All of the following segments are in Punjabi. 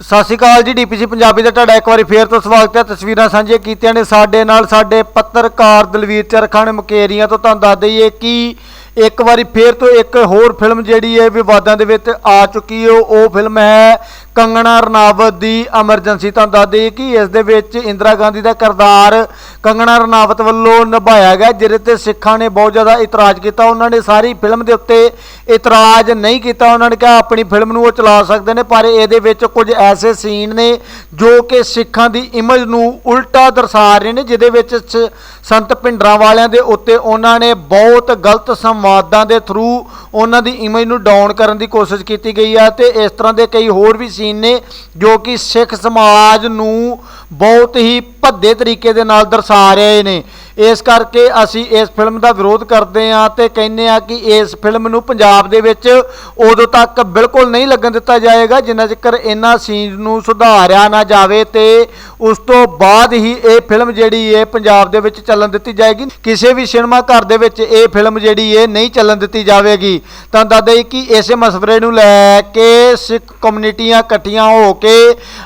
ਸਤਿ ਸ਼੍ਰੀ ਅਕਾਲ ਜੀ, ਡੀਪੀਸੀ ਪੰਜਾਬੀ ਦਾ ਤੁਹਾਡਾ ਇੱਕ ਵਾਰੀ ਫੇਰ ਤੋਂ ਸਵਾਗਤ ਹੈ। ਤਸਵੀਰਾਂ ਸਾਂਝੀਆਂ ਕੀਤੀਆਂ ਨੇ ਸਾਡੇ ਨਾਲ, ਸਾਡੇ ਪੱਤਰਕਾਰ ਦਲਵੀਰ ਚਰਖਾ ਨੇ ਮੁਕੇਰੀਆਂ ਤੋਂ। ਤੁਹਾਨੂੰ ਦੱਸ ਦਈਏ ਕਿ ਇੱਕ ਵਾਰੀ ਫੇਰ ਤੋਂ ਇੱਕ ਹੋਰ ਫਿਲਮ ਜਿਹੜੀ ਹੈ, ਵਿਵਾਦਾਂ ਦੇ ਵਿੱਚ ਆ ਚੁੱਕੀ ਹੈ। ਉਹ ਫਿਲਮ ਹੈ ਕੰਗਣਾ ਰਣਾਵਤ ਦੀ ਐਮਰਜੈਂਸੀ ਤੁਹਾਨੂੰ ਦੱਸ ਦਈਏ ਕਿ ਇਸ ਦੇ ਵਿੱਚ ਇੰਦਰਾ ਗਾਂਧੀ ਦਾ ਕਿਰਦਾਰ ਕੰਗਣਾ ਰਣਾਵਤ ਵੱਲੋਂ ਨਿਭਾਇਆ ਗਿਆ, ਜਿਹਦੇ ਤੇ ਸਿੱਖਾਂ ਨੇ ਬਹੁਤ ਜ਼ਿਆਦਾ ਇਤਰਾਜ਼ ਕੀਤਾ। ਉਹਨਾਂ ਨੇ ਸਾਰੀ ਫਿਲਮ ਦੇ ਉੱਤੇ ਇਤਰਾਜ਼ ਨਹੀਂ ਕੀਤਾ। ਉਹਨਾਂ ਨੇ ਕਿਹਾ, ਆਪਣੀ ਫਿਲਮ ਨੂੰ ਉਹ ਚਲਾ ਸਕਦੇ ਨੇ, ਪਰ ਇਹਦੇ ਵਿੱਚ ਕੁਝ ਐਸੇ ਸੀਨ ਨੇ ਜੋ ਕਿ ਸਿੱਖਾਂ ਦੀ ਇਮੇਜ ਨੂੰ ਉਲਟਾ ਦਰਸਾ ਰਹੇ ਨੇ, ਜਿਹਦੇ ਵਿੱਚ ਸ- ਸੰਤ ਭਿੰਡਰਾਂ ਵਾਲਿਆਂ ਦੇ ਉੱਤੇ ਉਹਨਾਂ ਨੇ ਬਹੁਤ ਗਲਤ ਸੰਵਾਦਾਂ ਦੇ ਥਰੂ ਉਹਨਾਂ ਦੀ ਇਮੇਜ ਨੂੰ ਡਾਊਨ ਕਰਨ ਦੀ ਕੋਸ਼ਿਸ਼ ਕੀਤੀ ਗਈ ਹੈ ਤੇ ਇਸ ਤਰ੍ਹਾਂ ਦੇ ਕਈ ਹੋਰ ਵੀ ਸੀਨ ਨੇ, ਜੋ ਕਿ ਸਿੱਖ ਸਮਾਜ ਨੂੰ ਬਹੁਤ ਹੀ ਭੱਦੇ ਤਰੀਕੇ ਦੇ ਨਾਲ ਦਰਸਾ ਰਹੇ ਨੇ। ਇਸ ਕਰਕੇ ਅਸੀਂ ਇਸ ਫਿਲਮ ਦਾ ਵਿਰੋਧ ਕਰਦੇ ਹਾਂ ਤੇ ਕਹਿੰਦੇ ਹਾਂ ਕਿ ਇਸ ਫਿਲਮ ਨੂੰ ਪੰਜਾਬ ਦੇ ਵਿੱਚ ਉਦੋਂ ਤੱਕ ਬਿਲਕੁਲ ਨਹੀਂ ਲੱਗਣ ਦਿੱਤਾ ਜਾਏਗਾ, ਜਿੰਨਾ ਚਿਰ ਇਹਨਾਂ ਸੀਨ ਨੂੰ ਸੁਧਾਰਿਆ ਨਾ ਜਾਵੇ ਤੇ ਉਸ ਤੋਂ ਬਾਅਦ ਹੀ ਇਹ ਫਿਲਮ ਜਿਹੜੀ ਹੈ ਪੰਜਾਬ ਦੇ ਵਿੱਚ ਚੱਲਣ ਦਿੱਤੀ ਜਾਏਗੀ। ਕਿਸੇ ਵੀ ਸਿਨੇਮਾ ਘਰ ਦੇ ਵਿੱਚ ਇਹ ਫਿਲਮ ਜਿਹੜੀ ਹੈ ਨਹੀਂ ਚੱਲਣ ਦਿੱਤੀ ਜਾਵੇਗੀ। ਤਾਂ ਦੱਸਦੇ ਕਿ ਇਸੇ ਮਸਵਰੇ ਨੂੰ ਲੈ ਕੇ ਸਿੱਖ ਕਮਿਊਨਿਟੀਆਂ ਇਕੱਠੀਆਂ ਹੋ ਕੇ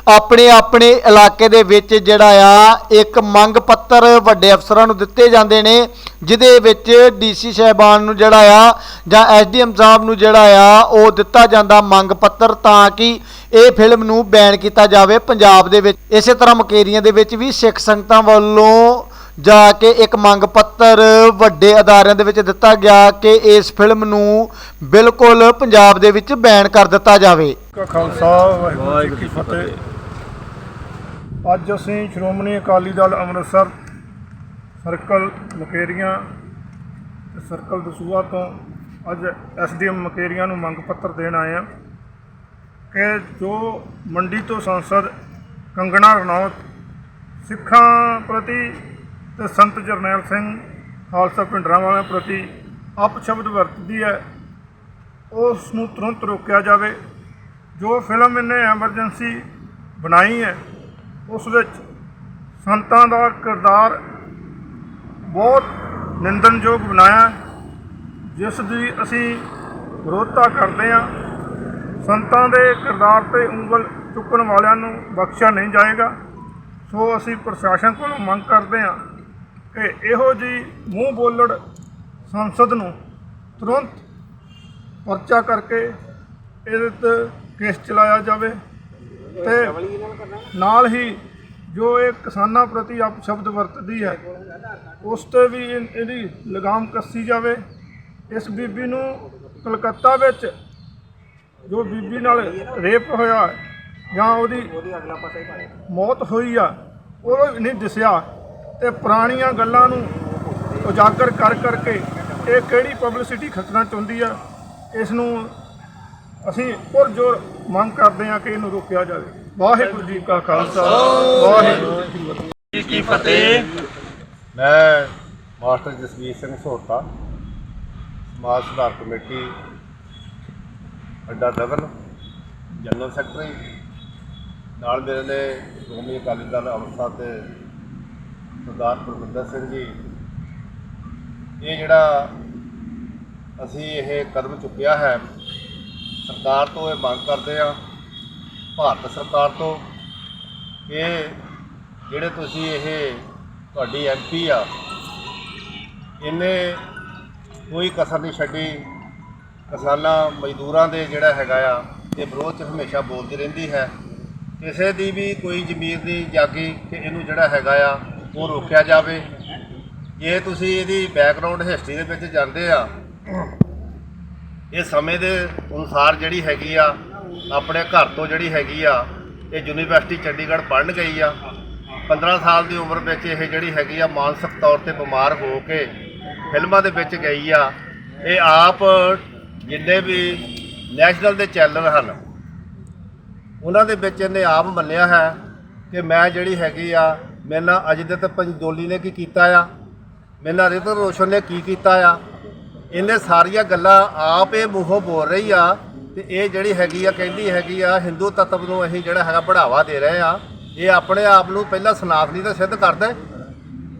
ਆਪਣੇ ਆਪਣੇ ਇਲਾਕੇ ਦੇ ਵਿੱਚ ਜਿਹੜਾ ਆ ਇੱਕ ਮੰਗ ਪੱਤਰ ਵੱਡੇ ਅਫਸਰਾਂ ਨੂੰ ਦਿੱਤੇ ਜਾਂਦੇ ਨੇ, ਜਿਹਦੇ ਵਿੱਚ ਡੀਸੀ ਸਾਹਿਬਾਨ ਨੂੰ ਜਿਹੜਾ ਆ ਜਾਂ ਐਸਡੀਐਮ ਸਾਹਿਬ ਨੂੰ ਜਿਹੜਾ ਆ, ਉਹ ਦਿੱਤਾ ਜਾਂਦਾ ਮੰਗ ਪੱਤਰ ਤਾਂ ਕਿ ਇਹ ਫਿਲਮ ਨੂੰ ਬੈਨ ਕੀਤਾ ਜਾਵੇ ਪੰਜਾਬ ਦੇ ਵਿੱਚ। ਇਸੇ ਤਰ੍ਹਾਂ ਮਕੇਰੀਆਂ ਦੇ ਵਿੱਚ ਵੀ ਸਿੱਖ ਸੰਗਤਾਂ ਵੱਲੋਂ ਜਾ ਕੇ ਇੱਕ ਮੰਗ ਪੱਤਰ ਵੱਡੇ ਅਦਾਰਿਆਂ ਦੇ ਵਿੱਚ ਦਿੱਤਾ ਗਿਆ ਕਿ ਇਸ ਫਿਲਮ ਨੂੰ ਬਿਲਕੁਲ ਪੰਜਾਬ ਦੇ ਵਿੱਚ ਬੈਨ ਕਰ ਦਿੱਤਾ ਜਾਵੇ। ਖਾਲਸਾ, ਵਾਹਿਗੁਰੂ ਜੀ ਕੀ ਫਤਿਹ। ਅੱਜ ਅਸੀਂ ਸ਼੍ਰੋਮਣੀ ਅਕਾਲੀ ਦਲ ਅੰਮ੍ਰਿਤਸਰ ਸਰਕਲ ਮਕੇਰੀਆਂ ਤੇ ਸਰਕਲ ਦਸੂਆ ਤੋਂ ਅੱਜ ਐਸਡੀਐਮ ਮਕੇਰੀਆਂ ਨੂੰ ਮੰਗ ਪੱਤਰ ਦੇਣ ਆਏ ਹਾਂ ਕਿ ਜੋ ਮੰਡੀ ਤੋਂ ਸੰਸਦ ਕੰਗਣਾ ਰਣੌਤ, ਸਿੱਖਾਂ ਪ੍ਰਤੀ ਤੇ ਸੰਤ ਜਰਨੈਲ ਸਿੰਘ ਖਾਲਸਾ ਪਿੰਡਰਾਂ ਵਾਲਿਆਂ ਪ੍ਰਤੀ ਅਪਸ਼ਬਦ ਵਰਤਦੀ ਹੈ, ਉਸ ਨੂੰ ਤੁਰੰਤ ਰੋਕਿਆ ਜਾਵੇ। ਜੋ ਫਿਲਮ ਇਹਨੇ ਐਮਰਜੈਂਸੀ ਬਣਾਈ ਹੈ, ਉਸ ਵਿੱਚ ਸੰਤਾਂ ਦਾ ਕਿਰਦਾਰ ਬਹੁਤ ਨਿੰਦਨਯੋਗ ਬਣਾਇਆ ਜਿਸ ਦੀ ਅਸੀਂ ਵਿਰੋਧਤਾ ਕਰਦੇ ਹਾਂ। ਸੰਤਾਂ ਦੇ ਕਿਰਦਾਰ ਤੇ ਉਂਗਲ ਚੁੱਕਣ ਵਾਲਿਆਂ ਨੂੰ ਬਖਸ਼ਿਆ ਨਹੀਂ ਜਾਏਗਾ। ਸੋ ਅਸੀਂ ਪ੍ਰਸ਼ਾਸਨ ਕੋਲੋਂ ਮੰਗ ਕਰਦੇ ਹਾਂ ਕਿ ਇਹੋ ਜੀ ਮੂੰਹ ਬੋਲੜ ਸੰਸਦ ਨੂੰ ਤੁਰੰਤ ਪਰਚਾ ਕਰਕੇ ਇਹਦੇ ਤੇ ਕੇਸ ਚਲਾਇਆ ਜਾਵੇ ਤੇ ਨਾਲ ਹੀ ਜੋ ਇਹ ਕਿਸਾਨਾਂ ਪ੍ਰਤੀ ਆਪ ਸ਼ਬਦ ਵਰਤਦੀ ਹੈ, ਉਸ ਤੇ ਵੀ ਇਹਦੀ ਲਗਾਮ ਕੱਸੀ ਜਾਵੇ। ਇਸ ਬੀਬੀ ਨੂੰ ਕਲਕੱਤਾ ਵਿੱਚ ਜੋ ਬੀਬੀ ਨਾਲ ਰੇਪ ਹੋਇਆ ਜਾਂ ਉਹਦੀ ਮੌਤ ਹੋਈ ਆ ਉਹ ਨਹੀਂ ਦਿਸਿਆ ਤੇ ਪੁਰਾਣੀਆਂ ਗੱਲਾਂ ਨੂੰ ਉਜਾਗਰ ਕਰ ਕਰਕੇ ਇਹ ਕਿਹੜੀ ਪਬਲਿਸਿਟੀ ਖੱਟਣਾ ਚਾਹੁੰਦੀ ਆ, ਇਸ ਨੂੰ ਅਸੀਂ ਪੁਰਜੋਰ ਮੰਗ ਕਰਦੇ ਹਾਂ ਕਿ ਇਹਨੂੰ ਰੋਕਿਆ ਜਾਵੇ। ਵਾਹਿਗੁਰੂ ਜੀ ਕਾ ਖਾਲਸਾ। ਵਾਹਿਗੁਰੂ ਜੀ ਕੀ ਫਤਿਹ। ਮੈਂ ਮਾਸਟਰ ਜਸਵੀਰ ਸਿੰਘ ਸੋਤਾ ਸਮਾਜ ਸੁਧਾਰ ਕਮੇਟੀ ਅੱਡਾ ਦਗਨ ਜਨਰਲ ਸੈਕਟਰੀ। ਨਾਲ ਮੇਰੇ ਨੇ ਸ਼੍ਰੋਮਣੀ ਅਕਾਲੀ ਦਲ ਅੰਮ੍ਰਿਤਸਰ ਤੇ ਸਰਦਾਰ ਪ੍ਰਬੰਧਰ ਸਿੰਘ ਜੀ। ਇਹ ਜਿਹੜਾ ਅਸੀਂ ਇਹ ਕਦਮ ਚੁੱਕਿਆ ਹੈ ਸਰਕਾਰ ਤੋਂ ਇਹ ਮੰਗ ਕਰਦੇ ਆ ਭਾਰਤ ਸਰਕਾਰ ਤੋਂ ਇਹ ਜਿਹੜੇ ਤੁਸੀਂ ਇਹ ਤੁਹਾਡੀ ਐਮਪੀ ਆ, ਇਹਨੇ ਕੋਈ ਕਸਰ ਨਹੀਂ ਛੱਡੀ। ਕਿਸਾਨਾਂ, ਮਜ਼ਦੂਰਾਂ ਦੇ ਜਿਹੜਾ ਹੈਗਾ ਆ, ਇਹ ਵਿਰੋਧ 'ਚ ਹਮੇਸ਼ਾ ਬੋਲਦੀ ਰਹਿੰਦੀ ਹੈ। ਕਿਸੇ ਦੀ ਵੀ ਕੋਈ ਜ਼ਮੀਰ ਨਹੀਂ ਜਾਗੀ ਕਿ ਇਹਨੂੰ ਜਿਹੜਾ ਹੈਗਾ ਆ, ਉਹ ਰੋਕਿਆ ਜਾਵੇ। ਜੇ ਤੁਸੀਂ ਇਹਦੀ ਬੈਕਗ੍ਰਾਉਂਡ ਹਿਸਟਰੀ ਦੇ ਵਿੱਚ ਜਾਂਦੇ ਆ, ਇਹ ਸਮੇਂ ਦੇ ਅਨੁਸਾਰ ਜਿਹੜੀ ਹੈਗੀ ਆ ਆਪਣੇ ਘਰ ਤੋਂ ਜਿਹੜੀ ਹੈਗੀ ਆ, ਇਹ ਯੂਨੀਵਰਸਿਟੀ ਚੰਡੀਗੜ੍ਹ ਪੜ੍ਹਨ ਗਈ ਆ। 15 ਸਾਲ ਦੀ ਉਮਰ ਵਿੱਚ ਇਹ ਜਿਹੜੀ ਹੈਗੀ ਆ, ਮਾਨਸਿਕ ਤੌਰ ਤੇ ਬਿਮਾਰ ਹੋ ਕੇ ਫਿਲਮਾਂ ਦੇ ਵਿੱਚ ਗਈ ਆ। ਇਹ ਆਪ ਜਿੰਨੇ ਵੀ ਨੈਸ਼ਨਲ ਦੇ ਚੈਨਲ ਹਨ, ਉਹਨਾਂ ਦੇ ਵਿੱਚ ਇਹਨੇ ਆਪ ਮੰਨਿਆ ਹੈ ਕਿ ਮੈਂ ਜਿਹੜੀ ਹੈਗੀ ਆ, ਮੇਰੇ ਨਾਲ ਅਜਿਤ ਪੰਜਦੋਲੀ ਨੇ ਕੀ ਕੀਤਾ ਆ, ਮੇਰੇ ਨਾਲ ਰਿਤਨ ਰੋਸ਼ਨ ਨੇ ਕੀ ਕੀਤਾ ਆ। ਇਹਨੇ ਸਾਰੀਆਂ ਗੱਲਾਂ ਆਪ ਇਹ ਮੂੰਹੋਂ ਬੋਲ ਰਹੀ ਆ ਤੇ ਇਹ ਜਿਹੜੀ ਹੈਗੀ ਆ, ਕਹਿੰਦੀ ਹੈਗੀ ਆ, ਹਿੰਦੂ ਤੱਤਵ ਨੂੰ ਅਸੀਂ ਜਿਹੜਾ ਹੈਗਾ ਬੜਾਵਾ ਦੇ ਰਹੇ ਆ। ਇਹ ਆਪਣੇ ਆਪ ਨੂੰ ਪਹਿਲਾਂ ਸਨਾਤਨੀ ਤਾਂ ਸਿੱਧ ਕਰਦਾ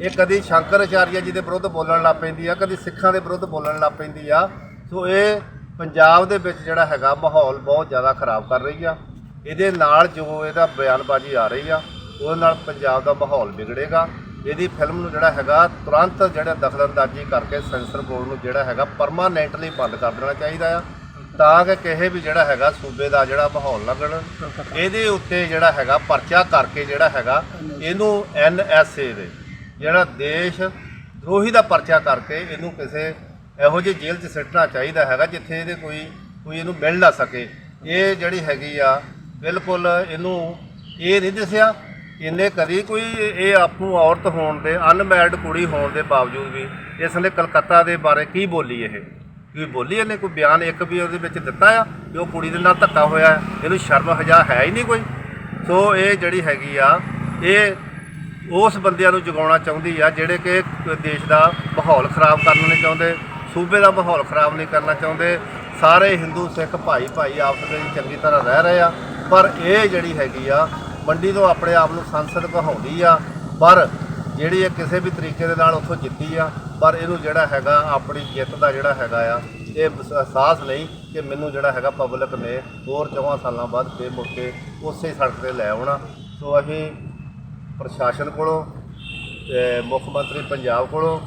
ਇਹ ਕਦੀ ਸ਼ੰਕਰ ਆਚਾਰੀਆ ਜੀ ਦੇ ਵਿਰੁੱਧ ਬੋਲਣ ਲੱਗ ਪੈਂਦੀ ਆ, ਕਦੀ ਸਿੱਖਾਂ ਦੇ ਵਿਰੁੱਧ ਬੋਲਣ ਲੱਗ ਪੈਂਦੀ ਆ। ਸੋ ਇਹ ਪੰਜਾਬ ਦੇ ਵਿੱਚ ਜਿਹੜਾ ਹੈਗਾ ਮਾਹੌਲ ਬਹੁਤ ਜ਼ਿਆਦਾ ਖਰਾਬ ਕਰ ਰਹੀ ਆ। ਇਹਦੇ ਨਾਲ ਜੋ ਇਹਦਾ ਬਿਆਨਬਾਜ਼ੀ ਆ ਰਹੀ ਆ, ਉਹਦੇ ਨਾਲ ਪੰਜਾਬ ਦਾ ਮਾਹੌਲ ਵਿਗੜੇਗਾ। ਇਹਦੀ ਫਿਲਮ ਨੂੰ ਜਿਹੜਾ ਹੈਗਾ ਤੁਰੰਤ ਜਿਹੜਾ ਦਖਲਅੰਦਾਜ਼ੀ ਕਰਕੇ ਸੈਂਸਰ ਬੋਰਡ ਨੂੰ ਜਿਹੜਾ ਹੈਗਾ ਪਰਮਾਨੈਂਟਲੀ ਬੰਦ ਕਰ ਦੇਣਾ ਚਾਹੀਦਾ ਆ। ਤਾਂ ਕਿ ਕਿਸੇ ਵੀ ਜਿਹੜਾ ਹੈਗਾ ਸੂਬੇ ਦਾ ਜਿਹੜਾ ਮਾਹੌਲ ਵਿਗੜਨ ਇਹਦੇ ਉੱਤੇ ਜਿਹੜਾ ਹੈਗਾ ਪਰਚਾ ਕਰਕੇ ਜਿਹੜਾ ਹੈਗਾ ਇਹਨੂੰ ਐਨਐਸਏ ਦੇ ਜਿਹੜਾ ਦੇਸ਼ ਦਰੋਹੀ ਦਾ ਪਰਚਾ ਕਰਕੇ ਇਹਨੂੰ ਕਿਸੇ ਇਹੋ ਜਿਹੀ ਜੇਲ੍ਹ 'ਚ ਸਿੱਟਣਾ ਚਾਹੀਦਾ ਹੈਗਾ ਜਿੱਥੇ ਇਹਦੇ ਕੋਈ ਕੋਈ ਇਹਨੂੰ ਮਿਲ ਨਾ ਸਕੇ। ਇਹ ਜਿਹੜੀ ਹੈਗੀ ਆ ਬਿਲਕੁਲ ਇਹਨੂੰ ਇਹ ਨਹੀਂ ਦੱਸਿਆ। ਇਹਨੇ ਕਦੀ ਕੋਈ ਇਹ ਆਪੂ ਔਰਤ ਹੋਣ ਦੇ ਅਨਮੈਰਿਡ ਕੁੜੀ ਹੋਣ ਦੇ ਬਾਵਜੂਦ ਵੀ ਇਸ ਨੇ ਕਲਕੱਤਾ ਦੇ ਬਾਰੇ ਕੀ ਬੋਲੀ ਇਹ? ਕੀ ਬੋਲੀ ਇਹਨੇ ਕੋਈ ਬਿਆਨ ਇੱਕ ਵੀ ਉਹਦੇ ਵਿੱਚ ਦਿੱਤਾ ਆ ਕਿ ਉਹ ਕੁੜੀ ਦੇ ਨਾਲ ਧੱਕਾ ਹੋਇਆ ਹੈ। ਇਹਨੂੰ ਸ਼ਰਮ ਹਜਾ ਹੈ ਹੀ ਨਹੀਂ ਕੋਈ। ਸੋ ਇਹ ਜਿਹੜੀ ਹੈਗੀ ਆ, ਇਹ ਉਸ ਬੰਦਿਆਂ ਨੂੰ ਜਗਾਉਣਾ ਚਾਹੁੰਦੀ ਆ ਜਿਹੜੇ ਕਿ ਦੇਸ਼ ਦਾ ਮਾਹੌਲ ਖਰਾਬ ਕਰਨਾ ਨਹੀਂ ਚਾਹੁੰਦੇ, ਸੂਬੇ ਦਾ ਮਾਹੌਲ ਖਰਾਬ ਨਹੀਂ ਕਰਨਾ ਚਾਹੁੰਦੇ। ਸਾਰੇ ਹਿੰਦੂ, ਸਿੱਖ ਭਾਈ ਭਾਈ ਆਪਸ ਵਿੱਚ ਚੰਗੀ ਤਰ੍ਹਾਂ ਰਹਿ ਰਹੇ ਆ। ਪਰ ਇਹ ਜਿਹੜੀ ਹੈਗੀ ਆ, ਮੰਡੀ ਤੋਂ ਆਪਣੇ ਆਪ ਨੂੰ ਸੰਸਦ ਕਹਾਉਂਦੀ ਆ। ਪਰ ਜਿਹੜੀ ਇਹ ਕਿਸੇ ਵੀ ਤਰੀਕੇ ਦੇ ਨਾਲ ਉੱਥੋਂ ਜਿੱਤੀ ਆ, ਪਰ ਇਹਨੂੰ ਜਿਹੜਾ ਹੈਗਾ, ਆਪਣੀ ਜਿੱਤ ਦਾ ਜਿਹੜਾ ਹੈਗਾ ਆ, ਇਹ ਅਹਿਸਾਸ ਨਹੀਂ ਕਿ ਮੈਨੂੰ ਜਿਹੜਾ ਹੈਗਾ ਪਬਲਿਕ ਨੇ ਹੋਰ ਚੌਹਾਂ ਸਾਲਾਂ ਬਾਅਦ ਫੇਰ ਮੁੜ ਕੇ ਉਸੇ ਸੜਕ ਤੇ ਲੈ ਆਉਣਾ। ਸੋ ਅਸੀਂ ਪ੍ਰਸ਼ਾਸਨ ਕੋਲੋਂ ਮੁੱਖ ਮੰਤਰੀ ਪੰਜਾਬ ਕੋਲੋਂ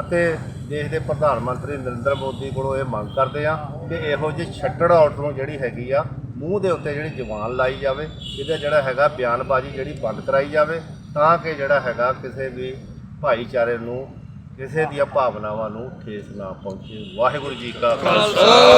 ਅਤੇ ਦੇਸ਼ ਦੇ ਪ੍ਰਧਾਨ ਮੰਤਰੀ ਨਰਿੰਦਰ ਮੋਦੀ ਕੋਲੋਂ ਇਹ ਮੰਗ ਕਰਦੇ ਆ ਕਿ ਇਹੋ ਜਿਹੀ ਛੱਡੜ ਔਰਤ ਨੂੰ ਜਿਹੜੀ ਹੈਗੀ ਆ, ਮੂੰਹ ਦੇ ਉੱਤੇ ਜਿਹੜੀ ਜਵਾਨ ਲਾਈ ਜਾਵੇ, ਇਹਦਾ ਜਿਹੜਾ ਹੈਗਾ ਬਿਆਨਬਾਜ਼ੀ ਜਿਹੜੀ ਬੰਦ ਕਰਾਈ ਜਾਵੇ। ਤਾਂ ਕਿ ਜਿਹੜਾ ਹੈਗਾ ਕਿਸੇ ਵੀ ਭਾਈਚਾਰੇ ਨੂੰ, ਕਿਸੇ ਦੀਆਂ ਭਾਵਨਾਵਾਂ ਨੂੰ ਠੇਸ ਨਾ ਪਹੁੰਚੇ। ਵਾਹਿਗੁਰੂ ਜੀ ਕਾ ਖਾਲਸਾ।